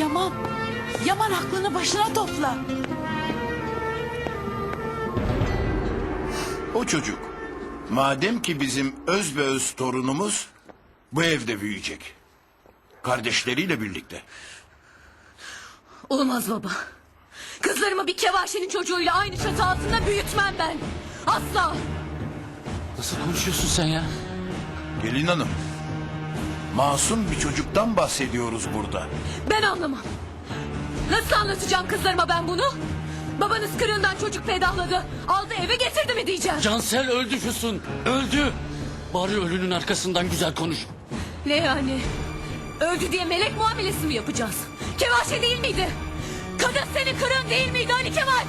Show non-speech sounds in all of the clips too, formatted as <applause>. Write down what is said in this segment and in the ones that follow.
Yaman. Yaman aklını başına topla. O çocuk madem ki bizim öz ve öz torunumuz bu evde büyüyecek. Kardeşleriyle birlikte. Olmaz baba. Kızlarımı bir kevaşenin çocuğuyla aynı çatı altında büyütmem ben. Asla. Nasıl konuşuyorsun sen ya? Gelin hanım. Masum bir çocuktan bahsediyoruz burada. Ben anlamam. Nasıl anlatacağım kızlarıma ben bunu? Babanız kırığından çocuk pedahladı. Aldı eve getirdi mi diyeceğim. Cansel öldü Füsun. Öldü. Bari ölünün arkasından güzel konuş. Ne yani? Öldü diye melek muamelesi mi yapacağız? Kevaşe değil miydi? Kadın senin kırığın değil miydi Ali Kemal?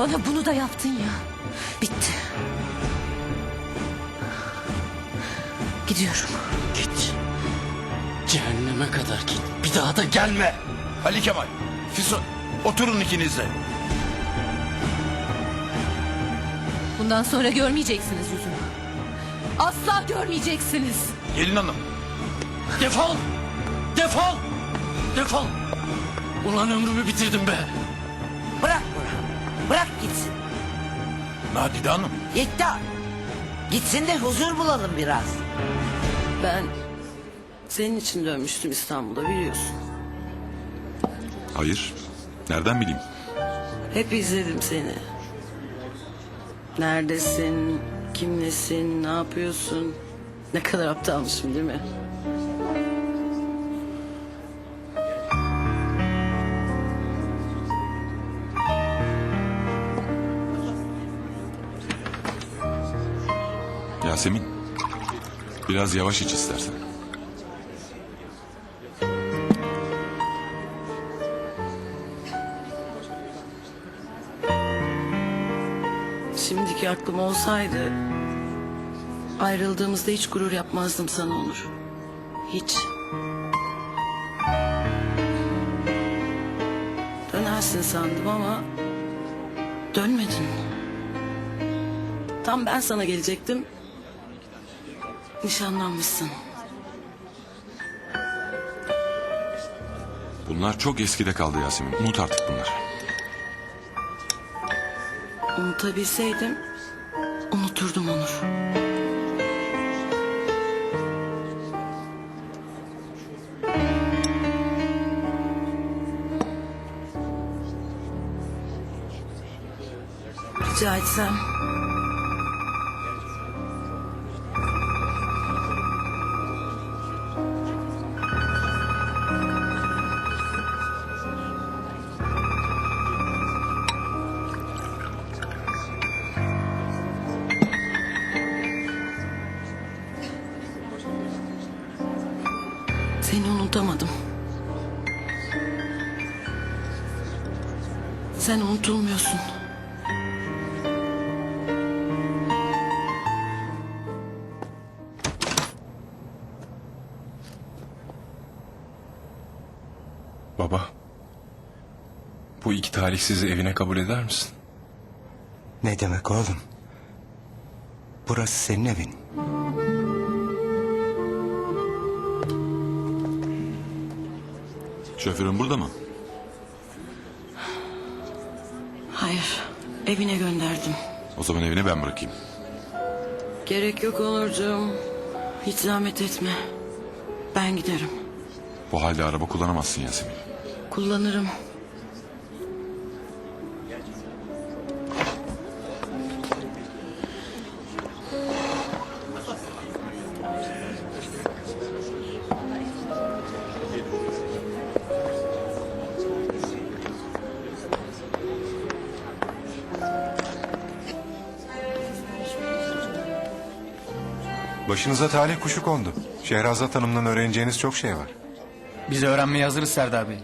Bana bunu da yaptın ya. Bitti. Gidiyorum. Git. Cehenneme kadar git. Bir daha da gelme. Ali Kemal, Füsun oturun ikiniz de. Bundan sonra görmeyeceksiniz yüzümü. Asla görmeyeceksiniz. Gelin hanım. Defol. Defol. Defol. Ulan ömrümü bitirdim be. Bırak. Bırak gitsin. Nadide Hanım. Yetti. Gitsin de huzur bulalım biraz. Ben senin için dönmüştüm İstanbul'a biliyorsun. Hayır. Nereden bileyim? Hep izledim seni. Neredesin, kimlesin, ne yapıyorsun? Ne kadar aptalmışım değil mi? Yasemin. Biraz yavaş iç istersen. Şimdiki aklım olsaydı... ...ayrıldığımızda hiç gurur yapmazdım sana Onur. Hiç. Dönersin sandım ama... ...dönmedin. Tam ben sana gelecektim. Nişanlanmışsın. Bunlar çok eskide kaldı Yasemin. Unut artık bunları. Unutabilseydim unuturdum Onur. Rica etsem Sen unutulmuyorsun. Baba. Bu iki talihsizi evine kabul eder misin? Ne demek oğlum? Burası senin evin. Şoförün burada mı? Hayır, evine gönderdim. O zaman evine ben bırakayım. Gerek yok Onurcuğum. Hiç zahmet etme. Ben giderim. Bu halde araba kullanamazsın Yasemin. Kullanırım. Başınıza talih kuşu kondu. Şehrazat Hanım'dan öğreneceğiniz çok şey var. Biz öğrenmeye hazırız Serdar Bey.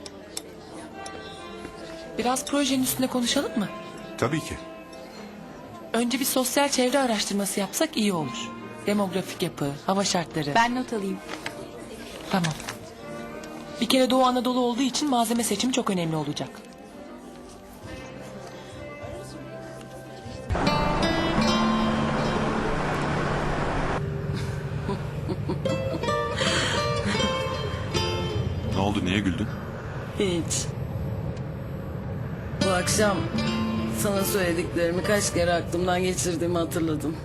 Biraz projenin üstünde konuşalım mı? Tabii ki. Önce bir sosyal çevre araştırması yapsak iyi olur. Demografik yapı, hava şartları. Ben not alayım. Tamam. Bir kere Doğu Anadolu olduğu için malzeme seçimi çok önemli olacak. Niye güldün? Hiç. Bu akşam sana söylediklerimi kaç kere aklımdan geçirdiğimi hatırladım.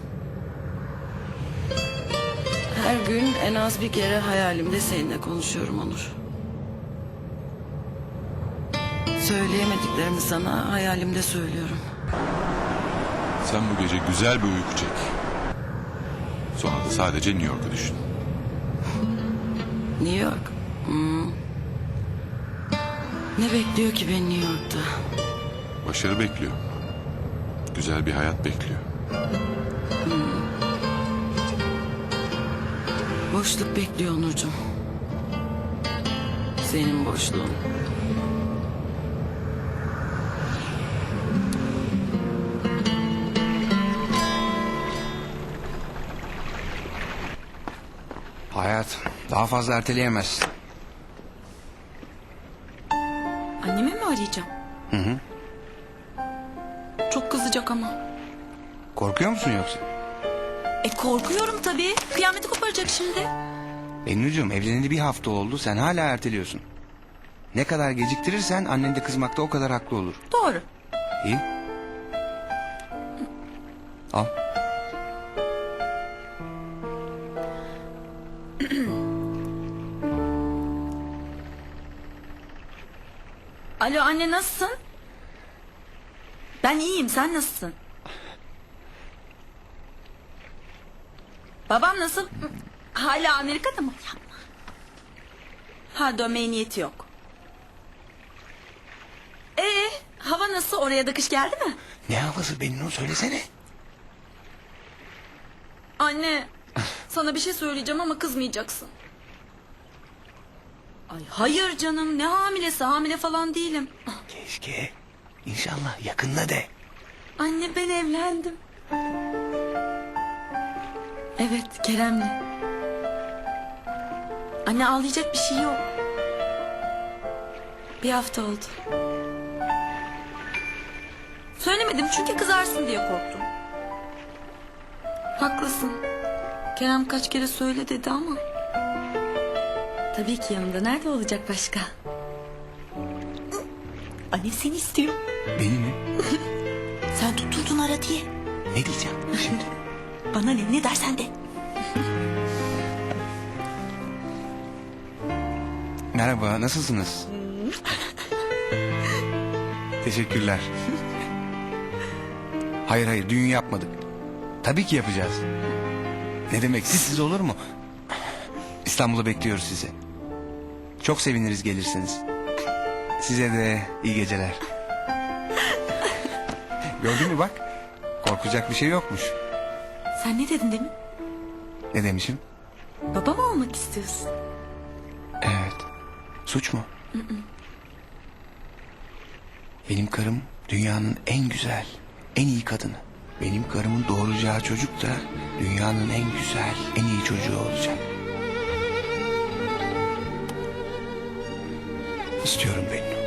Her gün en az bir kere hayalimde seninle konuşuyorum Onur. Söyleyemediklerimi sana hayalimde söylüyorum. Sen bu gece güzel bir uyku çek. Sonra da sadece New York'u düşün. New York. Hmm. Ne bekliyor ki beni New York'ta? Başarı bekliyor. Güzel bir hayat bekliyor. Boşluk bekliyor Onurcuğum. Senin boşluğun. Hayat daha fazla erteleyemezsin. Arayacağım? Hı hı. Çok kızacak ama. Korkuyor musun yoksa? E korkuyorum tabii. Kıyameti koparacak şimdi. Bennucuğum evleneli bir hafta oldu sen hala erteliyorsun. Ne kadar geciktirirsen annen de kızmakta o kadar haklı olur. Doğru. İyi. Al. Alo anne nasılsın? Ben iyiyim sen nasılsın? Babam nasıl? Hala Amerika'da mı? Yapma. Ha dönmeye niyeti yok. Ee, hava nasıl? Oraya da kış geldi mi? Ne havası Bennu söylesene. Anne, sana bir şey söyleyeceğim ama kızmayacaksın. Ay hayır canım, ne hamilesi? Hamile falan değilim. Keşke. İnşallah yakında de. Anne ben evlendim. Evet, Kerem'le. Anne ağlayacak bir şey yok. Bir hafta oldu. Söylemedim çünkü kızarsın diye korktum. Haklısın. Kerem kaç kere söyle dedi ama. Tabii ki yanımda. Nerede olacak başka? Anne seni istiyor. Beni mi? <laughs> Sen tutturdun ara diye. Ne diyeceğim şimdi? <laughs> Bana ne? Ne dersen de. Merhaba nasılsınız? Teşekkürler. Hayır hayır düğün yapmadık. Tabii ki yapacağız. Ne demek sizsiz olur mu? İstanbul'a bekliyoruz sizi. Çok seviniriz gelirsiniz. Size de iyi geceler. <laughs> Gördün mü bak? Korkacak bir şey yokmuş. Sen ne dedin demin? Ne demişim? Baba mı olmak istiyorsun? Evet. Suç mu? Benim karım dünyanın en güzel, en iyi kadını. Benim karımın doğuracağı çocuk da dünyanın en güzel, en iyi çocuğu olacak. İstiyorum Bennu.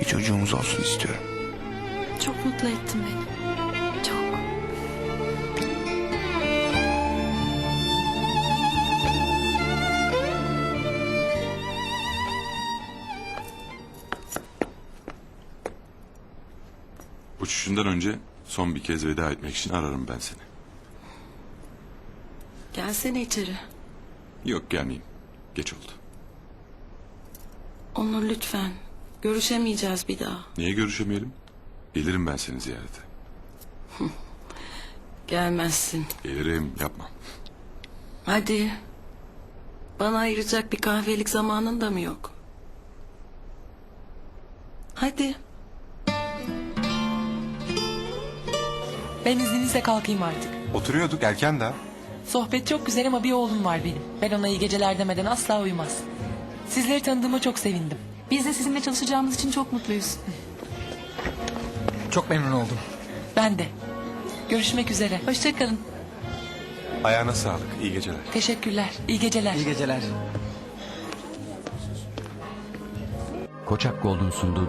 Bir çocuğumuz olsun istiyorum. Çok mutlu ettin beni. Çok. Uçuşundan önce son bir kez veda etmek için ararım ben seni. Gelsene içeri. Yok gelmeyeyim. Geç oldu. Onur lütfen. Görüşemeyeceğiz bir daha. Niye görüşemeyelim? Gelirim ben seni ziyarete. <laughs> Gelmezsin. Gelirim yapma. Hadi. Bana ayıracak bir kahvelik zamanın da mı yok? Hadi. Ben izninizle kalkayım artık. Oturuyorduk erken daha. Sohbet çok güzel ama bir oğlum var benim. Ben ona iyi geceler demeden asla uyumaz. Sizleri tanıdığıma çok sevindim. Biz de sizinle çalışacağımız için çok mutluyuz. Çok memnun oldum. Ben de. Görüşmek üzere. Hoşçakalın. Ayağına sağlık. İyi geceler. Teşekkürler. İyi geceler. İyi geceler. Koçak Gold'un sunduğu